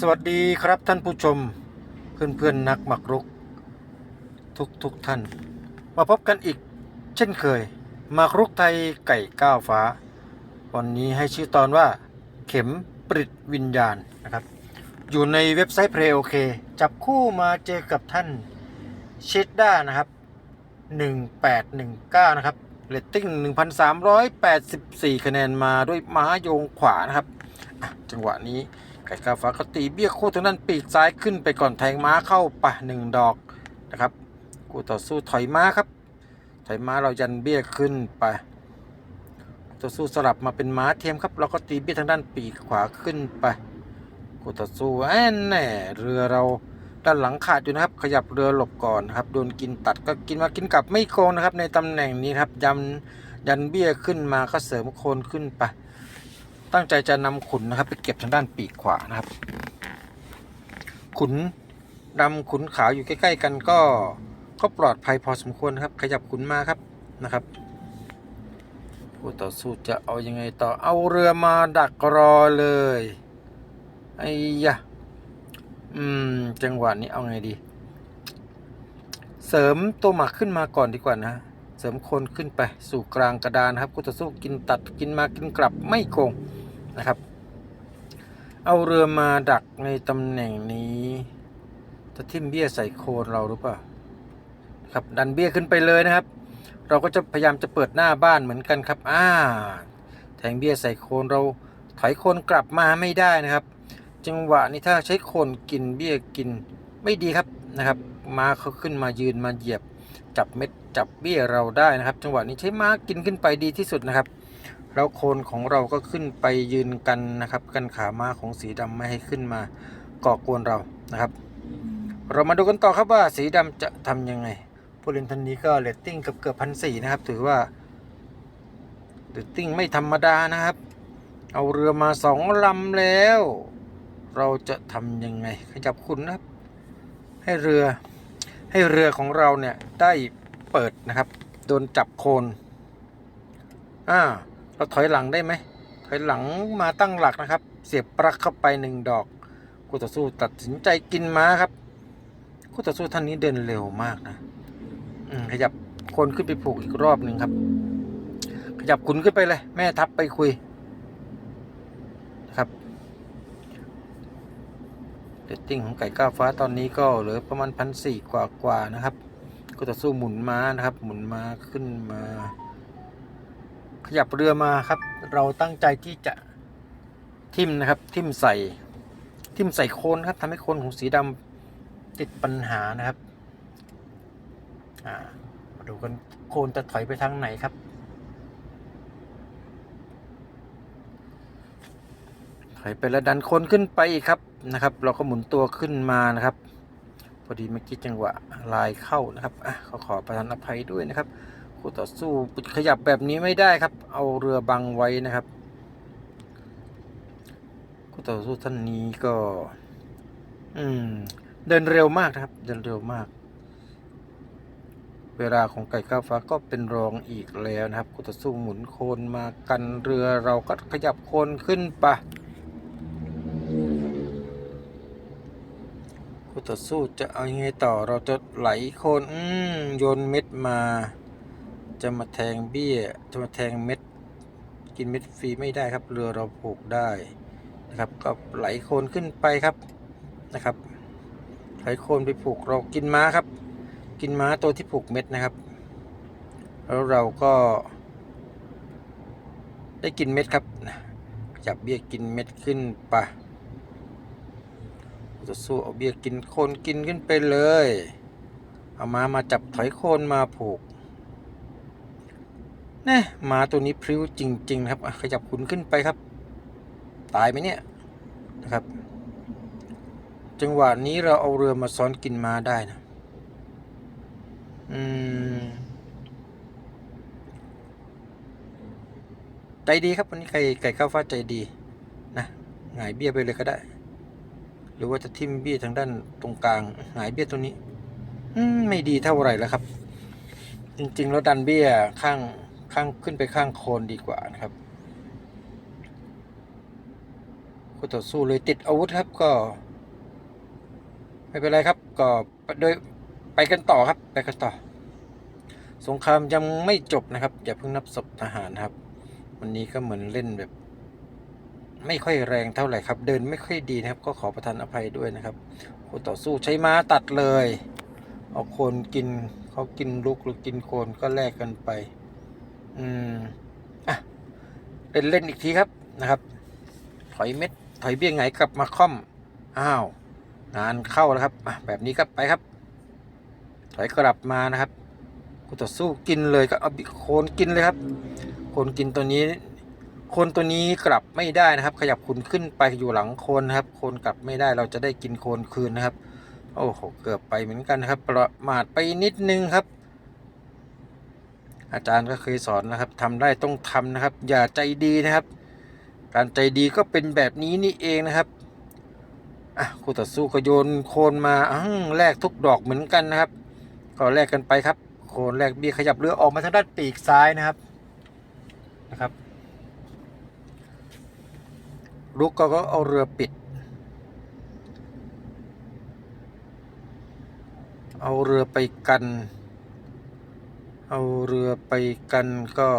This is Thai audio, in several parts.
สวัสดีครับท่านผู้ชมเพื่อนเพื่อนๆนักหมักรุก ทุกทุกๆท่าน มาพบกันอีก เช่นเคยหมักรุกไทยไก่ก้าวฟ้า วันนี้ให้ชื่อตอนว่าเข็มปริดวิญญาณนะครับ อยู่ในเว็บไซต์ Play OK จับคู่มาเจอกับท่านเชดด้านะครับ 1819 นะครับเรตติ้ง 1,384 คะแนนมาด้วยม้าโยงขวานะครับจังหวะนี้ ไก่กาฟ้าก็ตีเบี้ยคู่ทางด้านปีกซ้ายขึ้นไปก่อนแทงม้าเข้าปะหนึ่งดอกนะครับกูต่อสู้ถอยม้าครับ ถอยม้าเรายันเบี้ยขึ้นไปต่อสู้สลับมาเป็นม้าเทียมครับเราก็ตีเบี้ยทางด้านปีกขวาขึ้นไปกูต่อสู้แอนแน่เรือเราด้านหลังขาดอยู่นะครับ ขยับเรือหลบก่อนครับโดนกินตัดก็กินมากินกลับไม่โกงนะครับ ในตำแหน่งนี้ครับยันยันเบี้ยขึ้นมาก็เสริมโคนขึ้นไป ตั้งใจจะนำขุนนะครับ ไปเก็บทางด้านปีกขวานะครับ ขุนดำขุนขาวอยู่ใกล้ ๆ กันก็ก็ปลอดภัยพอสมควรครับ ขยับขุนมาครับนะครับผู้ต่อสู้จะเอายังไงต่อเอาเรือมาดักรอเลยไอ้ยะอืมจังหวะนี้เอาไงดี เสริมตัวหมักขึ้นมาก่อนดีกว่านะเสริมคนขึ้นไปสู่กลางกระดานครับกูต่อสู้กินตัดกินมากินกลับไม่โกง นะครับ เอาเรือมาดักในตำแหน่งนี้ จะทิ่มเบี้ยใส่โคนเราหรือเปล่าครับดันเบี้ยขึ้นไปเลยนะครับ เราก็จะพยายามจะเปิดหน้าบ้านเหมือนกันครับอ่าแทงเบี้ยใส่โคนเราถอยโคนกลับมาไม่ได้นะครับ จังหวะนี้ถ้าใช้โคนกินเบี้ยกินไม่ดีครับนะครับม้าเขาขึ้นมายืนมาเหยียบ จับเม็ดจับเบี้ยเราได้นะครับ จังหวะนี้ใช้ม้ากินขึ้นไปดีที่สุดนะครับ แล้วโคนของเราก็ขึ้นไปยืนกันนะครับ กันขาม้าของสีดำไม่ให้ขึ้นมาก่อกวนเรานะครับ เรามาดูกันต่อครับว่าสีดำจะทำยังไงผู้เล่นท่านนี้ก็เรตติ้งเกือบเกือบพันสี่นะครับ ถือว่าเรตติ้งไม่ธรรมดานะครับ เอาเรือมาสองลำแล้ว เราจะทำยังไง ขยับคุณนะครับ ให้เรือให้เรือของเราเนี่ยได้เปิดนะครับ โดนจับโคนอ่า เราถอยหลังได้ไหมถอยหลังมาตั้งหลักนะครับ เสียบปลั๊กเข้าไปหนึ่งดอกคู่ต่อสู้ตัดสินใจกินม้าครับคู่ต่อสู้ท่านนี้เดินเร็วมากนะขยับคนขึ้นไปผูกอีกรอบหนึ่งครับ ขยับขุนขึ้นไปเลย แม่ทัพไปคุยนะครับเรตติ้งของไก่ก้าวฟ้าตอนนี้ก็เหลือประมาณพันสี่กว่ากว่านะครับ ก็ต่อสู้หมุนม้านะครับ หมุนม้าขึ้นมา ขยับเรือมาครับ เราตั้งใจที่จะทิมนะครับ ทิมใส่ ทิมใส่โคนครับทำให้โคนของสีดำติดปัญหานะครับอ่ามาดูกันโคนจะถอยไปทางไหนครับ ถอยไปแล้วดันโคนขึ้นไปอีกครับนะครับ เราก็หมุนตัวขึ้นมานะครับพอดีเมื่อกี้จังหวะลายเข้านะครับอะขอขอประทานอภัยด้วยนะครับ คู่ต่อสู้ขยับแบบนี้ไม่ได้ครับ เอาเรือบังไว้นะครับคู่ต่อสู้ท่านนี้ก็ อืม เดินเร็วมากนะครับ เดินเร็วมาก เวลาของไก่ก้าวฟ้าก็เป็นรองอีกแล้วนะครับคู่ต่อสู้หมุนโคนมากันเรือเราก็ขยับโคนขึ้นไปคู่ต่อสู้จะเอายังไงต่อเราจะไหลโคน อืมโยนเม็ดมา จะมาแทงเบี้ย จะมาแทงเม็ด กินเม็ดฟรีไม่ได้ครับ เรือเราผูกได้นะครับ ก็ไหลโคนขึ้นไปครับนะครับ ไหลโคนไปผูกเรากินม้าครับ กินม้าตัวที่ผูกเม็ดนะครับ แล้วเราก็ ได้กินเม็ดครับ จับเบี้ยกินเม็ดขึ้นไปจะสู้เอาเบี้ยกินโคนกินขึ้นไปเลย เอาม้ามาจับถอยโคนมาผูก นะหมาตัวนี้พริ้วจริง ๆ ครับขยับขุนขึ้นไปครับ ตายไหมเนี่ยนะครับ จังหวะนี้เราเอาเรือมาซ้อนกินม้าได้นะอืมใจดีครับวันนี้ไก่ไก่ข้าวฟ้าใจดีนะหงายเบี้ยไปเลยก็ได้ หรือว่าจะทิ่มเบี้ยทางด้านตรงกลางหงายเบี้ยตัวนี้ อืมไม่ดีเท่าไหร่แล้วครับ จริง ๆ แล้วดันเบี้ยข้าง ข้างขึ้นไปข้างโคนดีกว่านะครับคู่ต่อสู้เลยติดอาวุธครับก็ ไม่เป็นไรครับ ก็โดยไปกันต่อครับ ไปกันต่อ สงครามยังไม่จบนะครับ อย่าเพิ่งนับศพทหารครับ วันนี้ก็เหมือนเล่นแบบ ไม่ค่อยแรงเท่าไหร่ครับ เดินไม่ค่อยดีนะครับ ก็ขอประทานอภัยด้วยนะครับคู่ต่อสู้ใช้ม้าตัดเลย เอาโคนกินเขากินลูกหรือกินโคนก็แลกกันไป อืมอะเล่นเล่นอีกทีครับนะครับ ถอยเม็ด ถอยเบี้ยงไงกลับมาค่อม อ้าว งานเข้าแล้วครับอะแบบนี้ครับไปครับ ถอยกลับมานะครับกูต่อสู้กินเลยก็เอาโคนกินเลยครับ โคนกินตัวนี้โคนตัวนี้กลับไม่ได้นะครับ ขยับคุณขึ้นไปอยู่หลังโคนนะครับ โคนกลับไม่ได้เราจะได้กินโคนคืนนะครับ โอ้โหเกือบไปเหมือนกันนะครับ ประมาทไปนิดนึงครับ อาจารย์ก็เคยสอนนะครับทำได้ต้องทำนะครับ อย่าใจดีนะครับ การใจดีก็เป็นแบบนี้นี่เองนะครับอะคู่ต่อสู้ก็โยนโคนมาอังแลกทุกดอกเหมือนกันนะครับ ก็แลกกันไปครับ โคนแลกเบี้ยขยับเรือออกมาทางด้านปีกซ้ายนะครับนะครับลุกก็ก็เอาเรือปิด เอาเรือไปกัน เอาเรือไปกันก็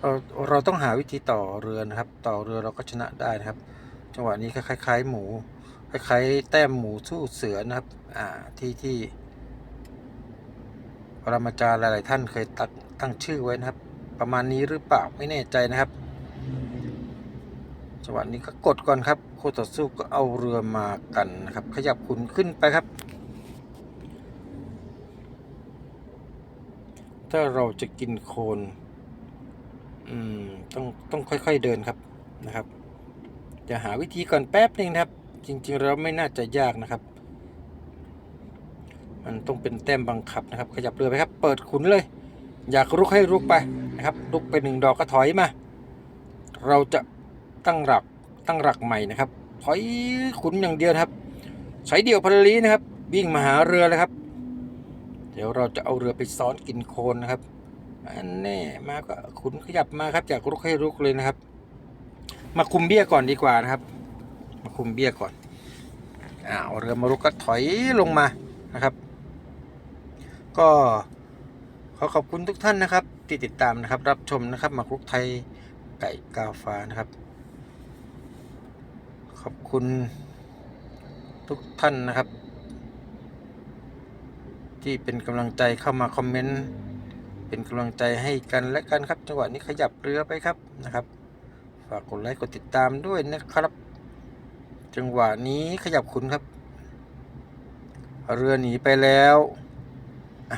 เราเราต้องหาวิธีต่อเรือนะครับ ต่อเรือเราก็ชนะได้นะครับ จังหวะนี้คล้ายๆหมูคล้ายๆแต้มหมูสู้เสือนะครับ อ่าที่ที่ปรมาจารย์หลาย ๆ ท่านเคยตั้งตั้งชื่อไว้นะครับ ประมาณนี้หรือเปล่าไม่แน่ใจนะครับ จังหวะนี้ก็กดก่อนครับคู่ต่อสู้ก็เอาเรือมากันนะครับ ขยับขุนขึ้นไปครับ ถ้าเราจะกินโคนอืมต้องต้องค่อยๆเดินครับนะครับ จะหาวิธีก่อนแป๊บหนึ่งครับ จริงๆเราไม่น่าจะยากนะครับ มันต้องเป็นแต้มบังคับนะครับ ขยับเรือไปครับ เปิดขุนเลย อยากรุกให้รุกไปนะครับรุกไปหนึ่งดอกก็ถอยมา เราจะตั้งหลักตั้งหลักใหม่นะครับถอยขุนอย่างเดียวครับใช้เดี่ยวพลลีนะครับ วิ่งมาหาเรือเลยครับ เดี๋ยวเราจะเอาเรือไปซ้อนกินโคนนะครับ อันแน่มาก็ขุนขยับมาครับจากรุกให้รุกเลยนะครับ มาคุมเบี้ยก่อนดีกว่านะครับ มาคุมเบี้ยก่อนอ่าเอาเรือมารุกก็ถอยลงมานะครับ ก็ขอขอบคุณทุกท่านนะครับ ที่ติดตามนะครับ รับชมนะครับมากรุกไทยไก่กาฟ้านะครับ ขอบคุณทุกท่านนะครับ ที่เป็นกำลังใจเข้ามาคอมเมนต์เป็นกำลังใจให้กันและกันครับ จังหวะนี้ขยับเรือไปครับนะครับ ฝากกดไลค์กดติดตามด้วยนะครับ จังหวะนี้ขยับขุนครับ เรือหนีไปแล้ว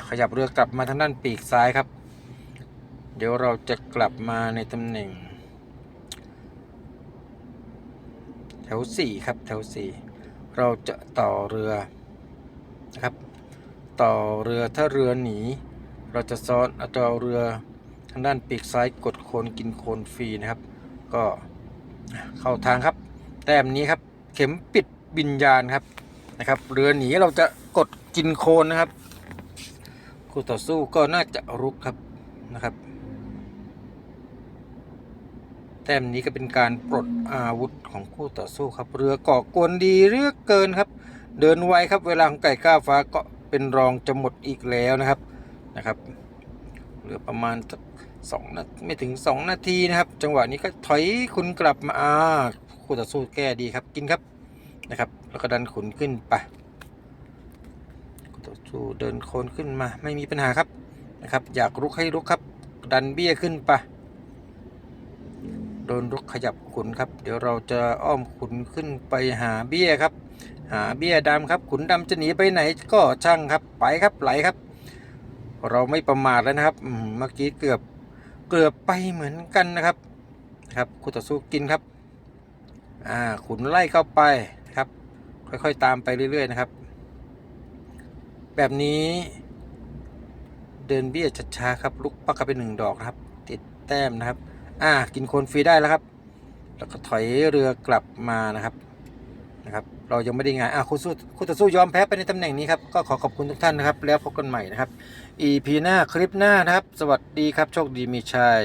ขยับเรือกลับมาทางด้านปีกซ้ายครับ เดี๋ยวเราจะกลับมาในตำแหน่ง แถวสี่ครับแถวสี่เราจะต่อเรือนะครับ ต่อเรือถ้าเรือหนี เราจะซ้อนเอาจะเอาเรือทางด้านปีกซ้ายกดโคนกินโคนฟรีนะครับ ก็เข้าทางครับ แต้มนี้ครับ เข็มปิดบิญญาณครับนะครับ เรือหนีเราจะกดกินโคนนะครับคู่ต่อสู้ก็น่าจะรุกครับนะครับ แต้มนี้ก็เป็นการปลดอาวุธของคู่ต่อสู้ครับ เรือเกาะกวนดีเรือเกินครับ เดินไวครับเวลาของไก่ก้าฟ้าเก็ เป็นรองจะหมดอีกแล้วนะครับนะครับเหลือประมาณสักสองนาไม่ถึงสองนาทีนะครับ จังหวะนี้ก็ถอยคุณกลับมาอ่าคู่ต่อสู้แก้ดีครับกินครับนะครับ แล้วก็ดันขุนขึ้นไปคู่ต่อสู้เดินโคนขึ้นมา ไม่มีปัญหาครับนะครับ อยากลุกให้ลุกครับ ดันเบี้ยขึ้นไปโดนรุกขยับขุนครับ เดี๋ยวเราจะอ้อมขุนขึ้นไปหาเบี้ยครับ หาเบี้ยดำครับ ขุนดำจะหนีไปไหนก็ช่างครับไปครับไหลครับ เราไม่ประมาทแล้วนะครับเมื่อกี้เกือบเกือบไปเหมือนกันนะครับครับคู่ต่อสู้กินครับอ่าขุนไล่เข้าไปครับ ค่อยๆตามไปเรื่อย ๆ นะครับ แบบนี้เดินเบี้ยช้าๆครับลุกปักกันไปหนึ่งดอกนะครับ ติดแต้มนะครับ อ่ากินโคนฟรีได้แล้วครับ แล้วก็ถอยเรือกลับมานะครับนะครับ เรายังไม่ได้งานอ่าคุณสู้คุณต่อสู้ยอมแพ้ไปในตำแหน่งนี้ครับ ก็ขอขอบคุณทุกท่านนะครับ แล้วพบกันใหม่นะครับ EP หน้าคลิปหน้านะครับ สวัสดีครับ โชคดีมีชัย